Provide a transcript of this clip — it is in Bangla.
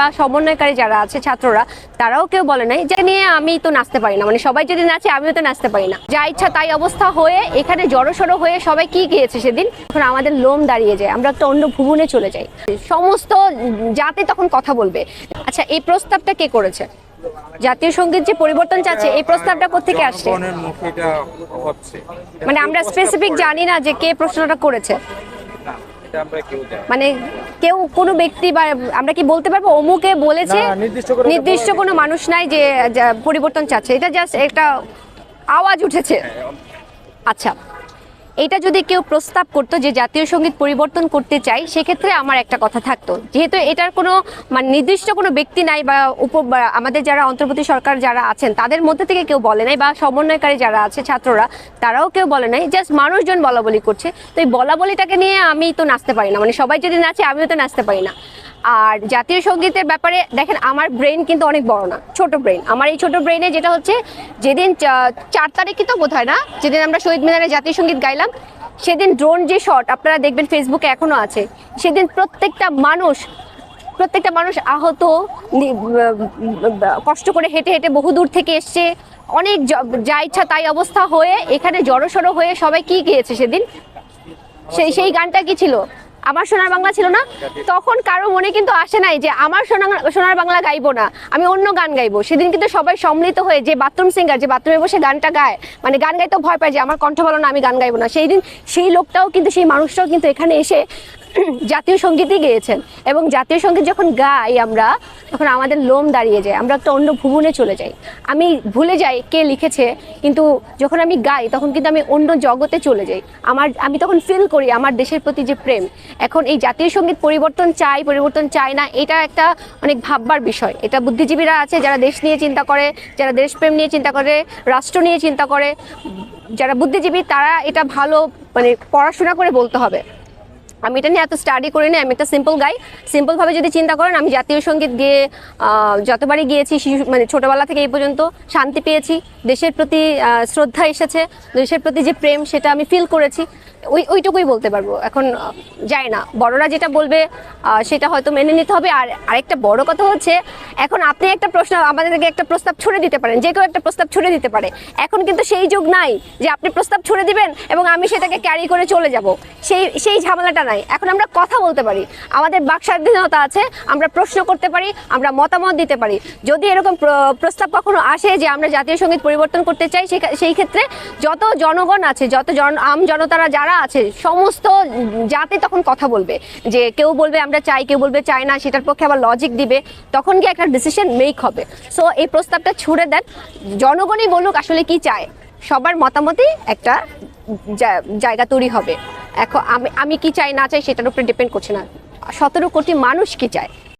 বা সমন্বয়কারী যারা আছে ছাত্ররা তারাও কেউ বলে নাই যে নিয়ে আমি তো নাচতে পারি না। মানে সবাই যদি নাচে আমিও তো নাচতে পারি না। যা ইচ্ছা তাই অবস্থা হয়ে এখানে জড়সড় হয়ে সবাই কি গিয়েছে সেদিন? তখন আমাদের লোম দাঁড়িয়ে যায়। আমরা একটা অন্য ভুবনে চলে যাই। সমস্ত জাতি তখন কথা বলবে। আচ্ছা এই প্রস্তাবটা কে করেছে? জাতীয় সংগীত যে পরিবর্তন চাচ্ছে এই প্রস্তাবটা কোথেকে আসছে? মানে আমরা স্পেসিফিক জানি না যে কে প্রশ্নটা করেছে। মানে কেউ কোনো ব্যক্তি বা আমরা কি বলতে পারব? অমুকে বলেছে নির্দিষ্ট কোনো মানুষ নাই যে যা পরিবর্তন চাচ্ছে। এটা জাস্ট একটা আওয়াজ উঠেছে। আচ্ছা। এটা যদি কেউ প্রস্তাব করতো যে জাতীয় সংগীত পরিবর্তন করতে চাই, সেক্ষেত্রে আমার একটা কথা থাকতো। যেহেতু এটার কোনো মানে নির্দিষ্ট কোনো ব্যক্তি নাই বা উপ আমাদের যারা অন্তর্বর্তী সরকার যারা আছেন, তাদের মধ্যে থেকে কেউ বলে নাই বা সমন্বয়কারী যারা আছে, ছাত্ররা, তারাও কেউ বলে নাই জাস্ট মানুষজন বলা বলি করছে। তো এই বলা বলিটাকে নিয়ে আমি তো নাচতে পারি না। মানে সবাই যদি নাচে, আমিও তো নাচতে পারি না। আর জাতীয় সঙ্গীতের ব্যাপারে দেখেন, আমার ব্রেন কিন্তু অনেক বড় না, ছোট ব্রেন আমার এই ছোট ব্রেনে যেটা হচ্ছে, যেদিন চার তারিখই তো বোধ না, যেদিন আমরা শহীদ মিনারে জাতীয় সংগীত গাইলাম, সেদিন ড্রোন যে শট আপনারা দেখবেন ফেসবুকে এখনও আছে, সেদিন প্রত্যেকটা মানুষ প্রত্যেকটা মানুষ আহত কষ্ট করে হেঁটে হেঁটে বহু দূর থেকে এসছে, অনেক যা ইচ্ছা তাই অবস্থা হয়ে, এখানে জড়সড় হয়ে সবাই কি গিয়েছে সেদিন? সেই সেই গানটা কি ছিল? আমার সোনার বাংলা ছিল না, তখন কারও মনে কিন্তু আসে নাই যে আমার সোনার সোনার বাংলা গাইবো না, আমি অন্য গান গাইবো। সেদিন কিন্তু সবাই সম্মিলিত হয়ে যে বাথরুম সিঙ্গার যে বাথরুমে বসে গানটা গায় মানে গান গাইতে ভয় পায় যে আমার কণ্ঠ ভালো না, আমি গান গাইবো না। সেই দিন সেই লোকটাও কিন্তু, সেই মানুষটাও কিন্তু এখানে এসে জাতীয় সঙ্গীতই গেয়েছেন। এবং জাতীয় সংগীত যখন গাই আমরা, তখন আমাদের লোম দাঁড়িয়ে যায়, আমরা একটা অন্য ভুবনে চলে যাই। আমি ভুলে যাই কে লিখেছে, কিন্তু যখন আমি গাই, তখন কিন্তু আমি অন্য জগতে চলে যাই। আমার, আমি তখন ফিল করি আমার দেশের প্রতি যে প্রেম। এখন এই জাতীয় সংগীত পরিবর্তন চাই পরিবর্তন চাই না, এটা একটা অনেক ভাববার বিষয়। এটা বুদ্ধিজীবীরা আছে, যারা দেশ নিয়ে চিন্তা করে, যারা দেশপ্রেম নিয়ে চিন্তা করে, রাষ্ট্র নিয়ে চিন্তা করে, যারা বুদ্ধিজীবী, তারা এটা ভালো মানে পড়াশোনা করে বলতে হবে। আমি এটা নিয়ে এত স্টাডি করি না আমি একটা সিম্পল গাই সিম্পলভাবে যদি চিন্তা করেন, আমি জাতীয় সংগীত গিয়ে যতবারই গিয়েছি, শিশু মানে ছোটোবেলা থেকে এই পর্যন্ত শান্তি পেয়েছি। দেশের প্রতি শ্রদ্ধা এসেছে, দেশের প্রতি যে প্রেম সেটা আমি ফিল করেছি। ওই, ওইটুকুই বলতে পারব। এখন যায় না। বড়রা যেটা বলবে সেটা হয়তো মেনে নিতে হবে। আর আরেকটা বড় কথা হচ্ছে, এখন আপনি একটা প্রশ্ন, আমাদেরকে একটা প্রস্তাব ছুড়ে দিতে পারেন। যে কেউ একটা প্রস্তাব ছুড়ে দিতে পারে। এখন কিন্তু সেই যুগ নাই যে আপনি প্রস্তাব ছুড়ে দিবেন এবং আমি সেটাকে ক্যারি করে চলে যাব। সেই সেই ঝামেলাটা নাই। এখন আমরা কথা বলতে পারি। আমাদের বাক স্বাধীনতা আছে, আমরা প্রশ্ন করতে পারি, আমরা মতামত দিতে পারি। যদি এরকম প্র- প্রস্তাব কখনো আসে যে আমরা জাতীয় সংগীত পরিবর্তন করতে চাই, সেই ক্ষেত্রে যত জনগণ আছে, যত জন, আম জনতারা যারা আছে, সমস্ত জাতি তখন কথা বলবে। যে কেউ বলবে আমরা চাই, কেউ বলবে চাই না, সেটার পক্ষে আবার লজিক দিবে। তখন গিয়ে একটা ডিসিশন মেক হবে। সো এই প্রস্তাবটা ছুড়ে দেন। জনগণই বলুক আসলে কি চায়। সবার মতামতই একটা জায়গা তৈরি হবে। এখন আমি আমি কি চাই, না চাই, সেটার উপরে ডিপেন্ড করছে না। সতেরো কোটি মানুষ কি চায়?